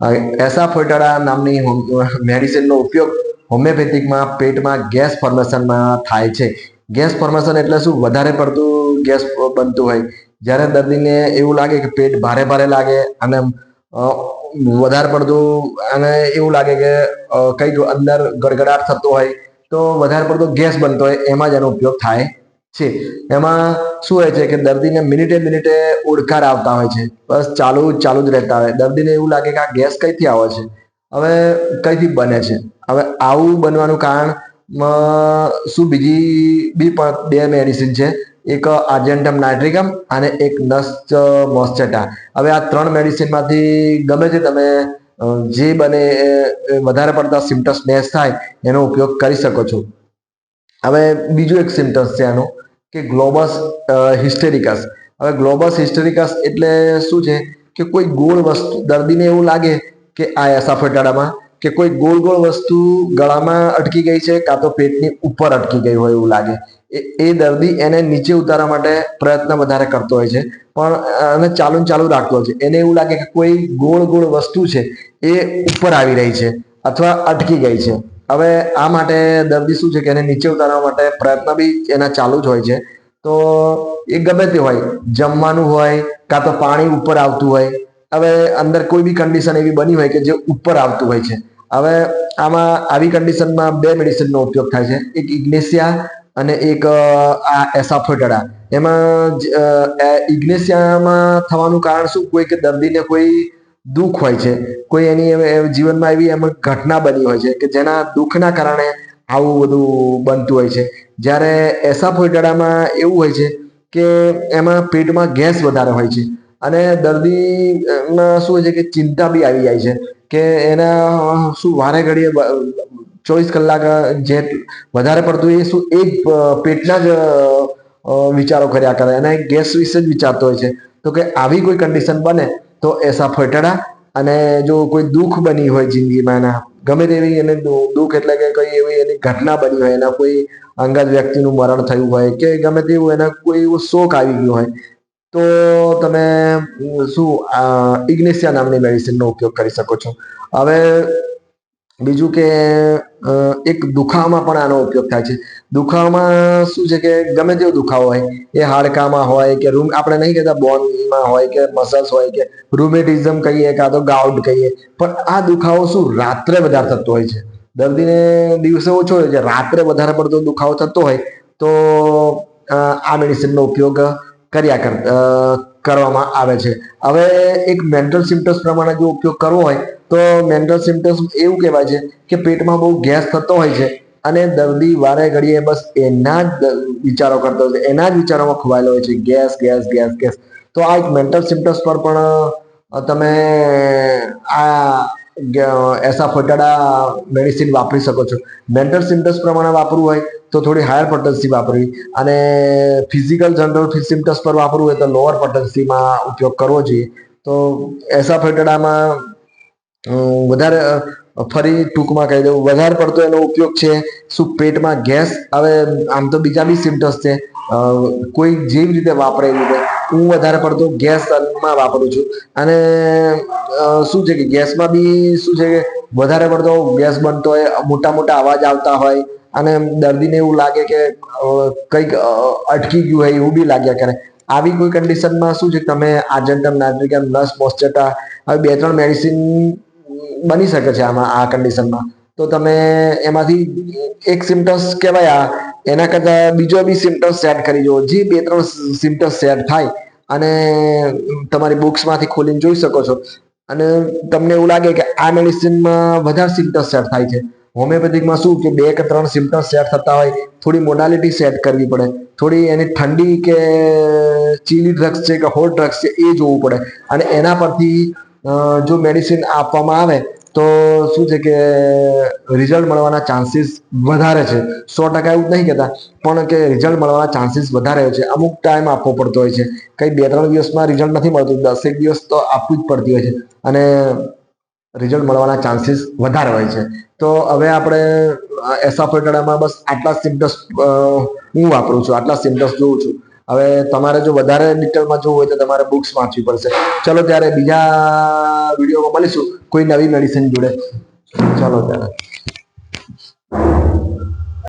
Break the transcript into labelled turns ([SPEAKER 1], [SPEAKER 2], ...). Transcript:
[SPEAKER 1] એસા ફોટાડા નામની મેડિસિનનો ઉપયોગ હોમિયોપેથિકમાં, પેટમાં, ગેસ ફોર્મેશનમાં થાય છે. ગેસ ફોર્મેશન એટલે શું? વધારે પડતું ગેસ બનતું હોય. જ્યારે દર્દીને એવું લાગે કે પેટ ભારે ભારે લાગે અને વધારે પડતું અને એવું લાગે કે કંઈક અંદર ગડગડાટ થતો હોય, તો વધારે પડતો ગેસ બનતો હોય, એમાં જ એનો ઉપયોગ થાય છે. એમાં શું હોય છે કે દર્દીને મિનિટે મિનિટે ઓડકાર આવતા હોય છે. બસ ચાલુ ચાલુ જ રહેતા હોય. દર્દીને એવું લાગે કે આ ગેસ કઈથી આવે છે? હવે કઈથી બને છે? હવે આવું બનવાનું કારણ શું બીજી, બી પણ બે મેડિસિન છે. એક આર્જેન્ટમ નાઇટ્રિકમ અને એક નસ મોસ્ચેટા હવે આ ત્રણ મેડિસિનમાંથી ગમે તે તમે જે બને વધારે પડતા સિમ્ટમ્સ ડેશ થાય, એનો ઉપયોગ કરી શકો છો. હવે બીજું એક સિમ્ટમ્સ છે આનું, કે ગ્લોબસ હિસ્ટેરિકસ હવે ગ્લોબસ હિસ્ટેરિકસ એટલે શું છે? કે કોઈ ગોળ વસ્તુ, દર્દીને એવું લાગે કે આ એસાફેટાડામાં કે કોઈ ગોળ ગોળ વસ્તુ ગળામાં અટકી ગઈ છે, કાં તો પેટની ઉપર અટકી ગઈ હોય એવું લાગે. એ એ દર્દી એને નીચે ઉતારવા માટે પ્રયત્ન વધારે કરતો હોય છે, પણ, અને ચાલુ ચાલુ રાખતો હોય છે. એને એવું લાગે કે કોઈ ગોળ ગોળ વસ્તુ છે, એ ઉપર આવી રહી છે, અથવા અટકી ગઈ છે. હવે આ માટે દર્દી શું છે કે એને નીચે ઉતારવા માટે પ્રયત્ન બી એના ચાલુ જ હોય છે. તો એ ગમે તે હોય, જમવાનું હોય, કાં તો પાણી ઉપર આવતું હોય. હવે અંદર કોઈ બી કન્ડિશન એવી બની હોય કે જે ઉપર આવતું હોય છે. હવે આમાં આવી કન્ડિશનમાં બે મેડિસિનનો ઉપયોગ થાય છે. એક ઇગ્નેશિયા અને એક આ એસાફોટડા એમાં ઇગ્નેશિયામાં થવાનું કારણ શું? કોઈ કે દર્દીને કોઈ દુઃખ હોય છે. કોઈ એની જીવનમાં એવી એમ ઘટના બની હોય છે કે જેના દુઃખના કારણે આવું બધું બનતું હોય છે. જ્યારે એસાફોટેડામાં એવું હોય છે કે એમાં પેટમાં ગેસ વધારે હોય છે અને દર્દીમાં શું હોય છે કે ચિંતા બી આવી જાય છે કે એના શું વારે ઘડીએ ચોવીસ કલાક જે વધારે પડતું એ શું એ પેટના જ વિચારો કર્યા કરે અને ગેસ વિશે જ વિચારતો હોય છે. તો કે આવી કોઈ કન્ડિશન બને તો એસા ફટડા અને જો કોઈ દુઃખ બની હોય જિંદગીમાં એના ગમે તેવી એને દુઃખ એટલે કે કઈ એવી એની ઘટના બની હોય, એના કોઈ અંગત વ્યક્તિનું મરણ થયું હોય કે ગમે તેવું એના કોઈ એવો શોક આવી ગયો હોય, તો તમે શું ઇગ્નેશિયા નામની મેડિસિનનો ઉપયોગ કરી શકો છો. હવે બીજું કે એક દુખાવામાં પણ આનો ઉપયોગ થાય છે. દુખાવામાં શું છે કે, ગમે તેવો દુખાવો હોય, એ હાડકામાં હોય કે રૂમ, આપણે નહીં કહેતા બોનમાં હોય કે મસલ્સ હોય કે રૂમેટિઝમ કહીએ કાં તો ગાઉટ કહીએ, પણ આ દુખાવો શું રાત્રે વધારે થતો હોય છે. દર્દીને દિવસે ઓછો હોય છે, રાત્રે વધારે પડતો દુખાવો થતો હોય, તો આ મેડિસિનનો ઉપયોગ કર્યા કર કરવામાં આવે છે. હવે એક મેન્ટલ સિમ્ટમ્સ પ્રમાણે જો ઉપયોગ કરવો હોય, તો મેન્ટલ સિમ્ટમ્સ એવું કહેવાય છે કે પેટમાં બહુ ગેસ થતો હોય છે અને દર્દી વારે ઘડીએ બસ એના જ વિચારો કરતો હોય છે. એના જ વિચારોમાં ખોવાયેલો હોય છે. Gas gas gas gas. તો આ એક મેન્ટલ સિમ્ટમ્સ પર પણ તમે, આ એસા ફટાડા મેડિસિન વાપરી શકો છો. મેન્ટલ સિમ્ટમ્સ પ્રમાણે વાપરવું હોય તો થોડી હાયર પટન્સી વાપરવી. અને ફિઝિકલ જનરલ સિમ્ટમ્સ પર વાપરવું હોય તો લોઅર પટન્સીમાં ઉપયોગ કરવો જોઈએ. તો એસા ફોટાડામાં વધારે ફરી ટૂંકમાં કહી દઉં, વધારે પડતો એનો ઉપયોગ છે શું? પેટમાં ગેસ? હવે આમ તો બીજા બી સિમ્ટમ્સ છે. કોઈ જેવી રીતે વાપરે એવી રીતે હું વધારે પડતો ગેસમાં વાપરું છું. અને શું છે કે ગેસમાં બી શું છે કે વધારે પડતો ગેસ બનતો હોય, મોટા મોટા અવાજ આવતા હોય, અને દર્દીને એવું લાગે કે કંઈક અટકી ગયું હોય, એવું બી લાગ્યા કરે. આવી કોઈ કન્ડિશનમાં શું છે તમે આર્જેન્ટમ નાઇટ્રિકમ લસ મોસ્ટેટા હવે બે ત્રણ મેડિસિન બની શકે છે આમાં, આ કન્ડિશનમાં તો તમે એમાંથી એક સિમ્ટમ્સ કહેવાય એના કરતાં બીજો બી સિમ્ટમ્સ સેટ કરી જુઓ. જે બે ત્રણ સિમ્ટમ્સ સેટ થાય અને તમારી બુક્સમાંથી ખોલીને જોઈ શકો છો. અને તમને એવું લાગે કે આ મેડિસિનમાં વધારે સિમ્ટમ્સ સેટ થાય છે. હોમિયોપેથિકમાં શું કે બે કે ત્રણ સિમ્ટમ્સ સેટ થતા હોય, થોડી મોડાલિટી સેટ કરવી પડે. થોડી એની ઠંડી કે ચીલી ડ્રગ્સ છે કે હોટ ડ્રગ્સ છે એ જોવું પડે. અને એના પરથી જો મેડિસિન આપવામાં આવે તો શું છે કે રિઝલ્ટ મળવાના ચાન્સીસ વધારે છે. સો ટકા એવું નહીં કહેતા, પણ કે રિઝલ્ટ મળવાના ચાન્સીસ વધારે હોય છે. અમુક ટાઈમ આપવો પડતો હોય છે. કંઈ બે ત્રણ દિવસમાં રિઝલ્ટ નથી મળતું, દસેક દિવસ તો આપવું જ પડતી હોય છે. અને રિઝલ્ટ મળવાના ચાન્સીસ વધારે હોય છે. તો હવે આપણે એસાફોટેડામાં બસ આટલા સિમ્ટમ્સ હું વાપરું છું, આટલા સિમ્ટમ્સ જોઉં છું. હવે તમારે જો વધારે ડિટેલમાં જોવું હોય તો તમારે બુક્સ વાંચવી પડશે. ચલો ત્યારે બીજા વિડીયોમાં મળીશું. કોઈ નવી મેડિસિન જોડે. ચલો ત્યારે.